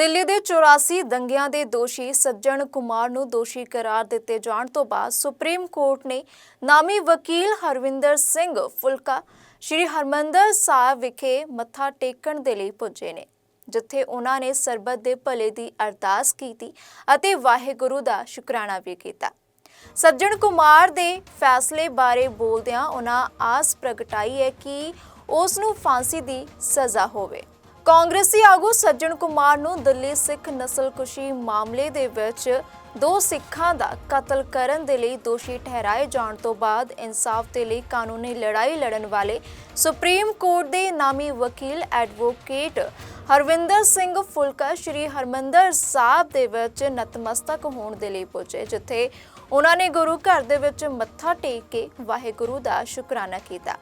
ਦਿੱਲੀ ਦੇ 84 ਦੰਗਿਆਂ ਦੇ ਦੋਸ਼ੀ ਸੱਜਣ ਕੁਮਾਰ ਨੂੰ ਦੋਸ਼ੀ ਕਰਾਰ ਦਿੱਤੇ ਜਾਣ ਤੋਂ ਬਾਅਦ ਸੁਪਰੀਮ ਕੋਰਟ ਨੇ ਨਾਮੀ ਵਕੀਲ ਹਰਵਿੰਦਰ ਸਿੰਘ ਫੁਲਕਾ, ਸ਼੍ਰੀ ਹਰਮੰਦਰ ਸਾਹਿਬ ਵਿਖੇ ਮੱਥਾ ਟੇਕਣ ਦੇ ਲਈ ਪੁੱਜੇ ਨੇ, ਜਿੱਥੇ ਉਹਨਾਂ ਨੇ ਸਰਬੱਤ ਦੇ ਭਲੇ ਦੀ ਅਰਦਾਸ ਕੀਤੀ ਅਤੇ ਵਾਹਿਗੁਰੂ ਦਾ ਸ਼ੁਕਰਾਨਾ ਵੀ ਕੀਤਾ। ਸੱਜਣ ਕੁਮਾਰ ਦੇ ਫੈਸਲੇ ਬਾਰੇ ਬੋਲਦਿਆਂ ਉਹਨਾਂ ਆਸ ਪ੍ਰਗਟਾਈ ਹੈ ਕਿ ਉਸ ਨੂੰ ਫਾਂਸੀ ਦੀ ਸਜ਼ਾ ਹੋਵੇ। ਕਾਂਗਰਸੀ ਆਗੂ ਸੱਜਣ ਕੁਮਾਰ ਨੂੰ ਦਿੱਲੀ ਸਿੱਖ ਨਸਲਕੁਸ਼ੀ ਮਾਮਲੇ ਦੇ ਵਿੱਚ ਦੋ ਸਿੱਖਾਂ ਦਾ ਕਤਲ ਕਰਨ ਦੇ ਲਈ ਦੋਸ਼ੀ ਠਹਿਰਾਏ ਜਾਣ ਤੋਂ ਬਾਅਦ ਇਨਸਾਫ ਦੇ ਲਈ ਕਾਨੂੰਨੀ ਲੜਾਈ ਲੜਨ ਵਾਲੇ ਸੁਪਰੀਮ ਕੋਰਟ ਦੇ ਨਾਮੀ ਵਕੀਲ ਐਡਵੋਕੇਟ ਹਰਵਿੰਦਰ ਸਿੰਘ ਫੁਲਕਾ ਸ਼੍ਰੀ ਹਰਮੰਦਰ ਸਾਹਿਬ ਦੇ ਵਿੱਚ ਨਤਮਸਤਕ ਹੋਣ ਦੇ ਲਈ ਪਹੁੰਚੇ ਜਿੱਥੇ ਉਹਨਾਂ ਨੇ ਗੁਰੂ ਘਰ ਦੇ ਵਿੱਚ ਮੱਥਾ ਟੇਕ ਕੇ ਵਾਹਿਗੁਰੂ ਦਾ ਸ਼ੁਕਰਾਨਾ ਕੀਤਾ।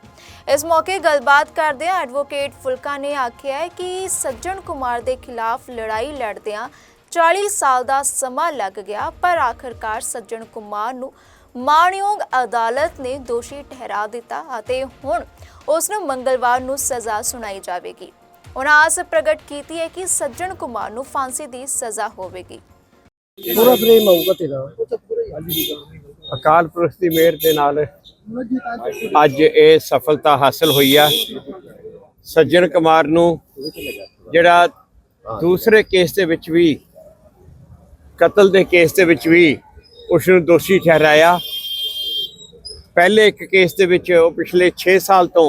ਇਸ ਮੌਕੇ ਗੱਲਬਾਤ ਕਰਦਿਆਂ ਐਡਵੋਕੇਟ ਫੁਲਕਾ ਨੇ ਆਖਿਆ ਕਿ ਸੱਜਣ ਕੁਮਾਰ ਦੇ ਖਿਲਾਫ ਲੜਾਈ ਲੜਦਿਆਂ 40 ਸਾਲ ਦਾ ਸਮਾਂ ਲੱਗ ਗਿਆ, ਪਰ ਆਖਰਕਾਰ ਸੱਜਣ ਕੁਮਾਰ ਨੂੰ ਮਾਣਯੋਗ ਅਦਾਲਤ ਨੇ ਦੋਸ਼ੀ ਠਹਿਰਾ ਦਿੱਤਾ ਅਤੇ ਹੁਣ ਉਸ ਨੂੰ ਮੰਗਲਵਾਰ ਨੂੰ ਸਜ਼ਾ ਸੁਣਾਈ ਜਾਵੇਗੀ। ਉਹਨਾਂ ਆਸ ਪ੍ਰਗਟ ਕੀਤੀ ਹੈ ਕਿ ਸੱਜਣ ਕੁਮਾਰ ਨੂੰ ਫਾਂਸੀ ਦੀ ਸਜ਼ਾ ਹੋਵੇਗੀ। ਪੂਰਾ ਫਰੇਮ ਆਊਗਾ ਤੇਰਾ। ਅਕਾਲ ਪੁਰਖ ਦੀ ਮਿਹਰ ਦੇ ਨਾਲ ਅੱਜ ਇਹ ਸਫਲਤਾ ਹਾਸਲ ਹੋਈ ਆ। ਸੱਜਣ ਕੁਮਾਰ ਨੂੰ ਜਿਹੜਾ ਦੂਸਰੇ ਕੇਸ ਦੇ ਵਿੱਚ ਵੀ ਕਤਲ ਦੇ ਕੇਸ ਦੇ ਵਿੱਚ ਵੀ ਉਸ ਨੂੰ ਦੋਸ਼ੀ ਠਹਿਰਾਇਆ। ਪਹਿਲੇ ਇੱਕ ਕੇਸ ਦੇ ਵਿੱਚ ਉਹ ਪਿਛਲੇ 6 ਸਾਲ ਤੋਂ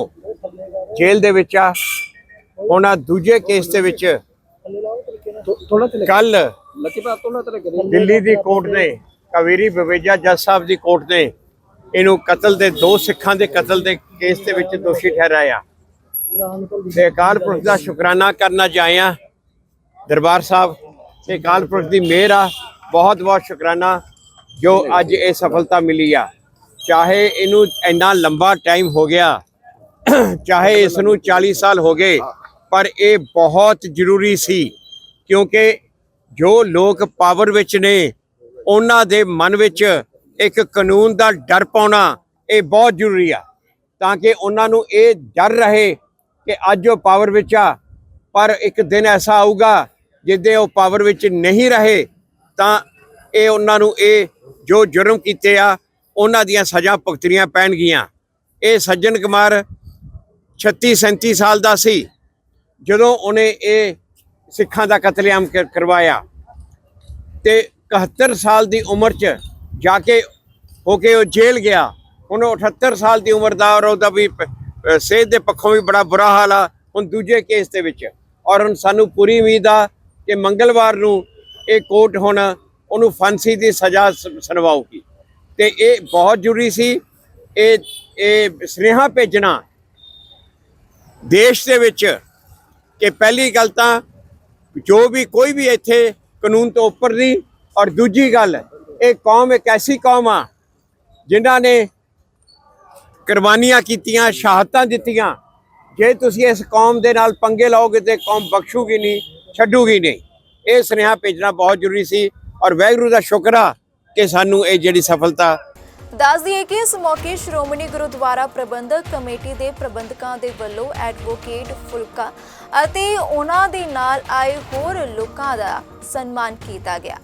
ਜੇਲ੍ਹ ਦੇ ਵਿੱਚ ਆ। ਹੁਣ ਆਹ ਦੂਜੇ ਕੇਸ ਦੇ ਵਿੱਚ ਕੱਲ ਦਿੱਲੀ ਦੀ ਕੋਰਟ ਨੇ ਕਾਵੇਰੀ ਬਵੇਜਾ ਜੱਜ ਸਾਹਿਬ ਦੀ ਕੋਰਟ ਨੇ ਇਹਨੂੰ ਕਤਲ ਦੇ ਦੋ ਸਿੱਖਾਂ ਦੇ ਕਤਲ ਦੇ ਕੇਸ ਦੇ ਵਿੱਚ ਦੋਸ਼ੀ ਠਹਿਰਾਇਆ। ਤੇ ਅਕਾਲ ਪੁਰਖ ਦਾ ਸ਼ੁਕਰਾਨਾ ਕਰਨਾ ਚਾਹਿਆ। ਦਰਬਾਰ ਸਾਹਿਬ ਤੇ ਅਕਾਲ ਪੁਰਖ ਦੀ ਮਿਹਰ ਆ ਬਹੁਤ ਬਹੁਤ ਸ਼ੁਕਰਾਨਾ ਜੋ ਅੱਜ ਇਹ ਸਫਲਤਾ ਮਿਲੀ ਆ। ਚਾਹੇ ਇਹਨੂੰ ਇੰਨਾ ਲੰਬਾ ਟਾਈਮ ਹੋ ਗਿਆ ਚਾਹੇ ਇਸ ਨੂੰ 40 ਸਾਲ ਹੋ ਗਏ ਪਰ ਇਹ ਬਹੁਤ ਜ਼ਰੂਰੀ ਸੀ ਕਿਉਂਕਿ ਜੋ ਲੋਕ ਪਾਵਰ ਵਿੱਚ ਨੇ, ਉਹਨਾਂ ਦੇ ਮਨ ਵਿੱਚ ਇੱਕ ਕਾਨੂੰਨ ਦਾ ਡਰ ਪਾਉਣਾ ਇਹ ਬਹੁਤ ਜ਼ਰੂਰੀ ਆ, ਤਾਂ ਕਿ ਉਹਨਾਂ ਨੂੰ ਇਹ ਡਰ ਰਹੇ ਕਿ ਅੱਜ ਉਹ ਪਾਵਰ ਵਿੱਚ ਆ, ਪਰ ਇੱਕ ਦਿਨ ਐਸਾ ਆਊਗਾ ਜਿੱਦੇ ਉਹ ਪਾਵਰ ਵਿੱਚ ਨਹੀਂ ਰਹੇ, ਤਾਂ ਇਹ ਉਹਨਾਂ ਨੂੰ ਇਹ ਜੋ ਜੁਰਮ ਕੀਤੇ ਆ, ਉਹਨਾਂ ਦੀਆਂ ਸਜ਼ਾ ਭੁਗਤਣੀਆਂ ਪੈਣਗੀਆਂ। ਇਹ ਸੱਜਣ ਕੁਮਾਰ 36 37 ਸਾਲ ਦਾ ਸੀ, ਜਦੋਂ ਉਹਨੇ ਇਹ ਸਿੱਖਾਂ ਦਾ ਕਤਲੇਆਮ ਕਰਵਾਇਆ। ਤੇ 71 ਸਾਲ ਦੀ ਉਮਰ 'ਚ ਜਾ ਕੇ ਹੋ ਕੇ ਉਹ ਜੇਲ੍ਹ ਗਿਆ। ਹੁਣ ਉਹ 78 ਸਾਲ ਦੀ ਉਮਰ ਦਾ ਔਰ ਉਹਦਾ ਵੀ ਸਿਹਤ ਦੇ ਪੱਖੋਂ ਵੀ ਬੜਾ ਬੁਰਾ ਹਾਲ ਆ ਹੁਣ ਦੂਜੇ ਕੇਸ ਦੇ ਵਿੱਚ। ਔਰ ਹੁਣ ਸਾਨੂੰ ਪੂਰੀ ਉਮੀਦ ਆ ਕਿ ਮੰਗਲਵਾਰ ਨੂੰ ਇਹ ਕੋਰਟ ਹੁਣ ਉਹਨੂੰ ਫਾਂਸੀ ਦੀ ਸਜ਼ਾ ਸ- ਸੁਣਵਾਊਗੀ। ਤੇ ਇਹ ਬਹੁਤ ਜ਼ਰੂਰੀ ਸੀ। ਇਹ ਇਹ ਸੁਨੇਹਾ ਭੇਜਣਾ ਦੇਸ਼ ਦੇ ਵਿੱਚ ਕਿ ਪਹਿਲੀ ਗੱਲ ਤਾਂ ਜੋ ਵੀ ਕੋਈ ਵੀ ਇੱਥੇ ਕਾਨੂੰਨ ਤੋਂ ਉੱਪਰ ਨਹੀਂ। ਔਰ ਦੂਜੀ ਗੱਲ, ਇਹ ਕੌਮ ਇੱਕ ਐਸੀ ਕੌਮ ਆ, ਜਿਨ੍ਹਾਂ ਨੇ ਕੁਰਬਾਨੀਆਂ ਕੀਤੀਆਂ, ਸ਼ਹਾਦਤਾਂ ਦਿੱਤੀਆਂ। ਜੇ ਤੁਸੀਂ ਇਸ ਕੌਮ ਦੇ ਨਾਲ ਪੰਗੇ ਲਾਓਗੇ ਤੇ ਕੌਮ ਬਖਸ਼ੂਗੀ ਨਹੀਂ, ਛੱਡੂਗੀ ਨਹੀਂ। ਇਹ ਸੁਨੇਹਾ ਭੇਜਣਾ ਬਹੁਤ ਜ਼ਰੂਰੀ ਸੀ। ਔਰ ਵਾਹਿਗੁਰੂ ਦਾ ਸ਼ੁਕਰ ਆ ਕਿ ਸਾਨੂੰ ਇਹ ਜਿਹੜੀ ਸਫਲਤਾ ਦੱਸ ਦਈਏ ਕਿ ਇਸ ਮੌਕੇ ਸ਼੍ਰੋਮਣੀ ਗੁਰਦੁਆਰਾ ਪ੍ਰਬੰਧਕ ਕਮੇਟੀ ਦੇ ਪ੍ਰਬੰਧਕਾਂ ਦੇ ਵੱਲੋਂ ਐਡਵੋਕੇਟ ਫੁਲਕਾ ਅਤੇ ਉਹਨਾਂ ਦੇ ਨਾਲ ਆਏ ਹੋਰ ਲੋਕਾਂ ਦਾ ਸਨਮਾਨ ਕੀਤਾ ਗਿਆ।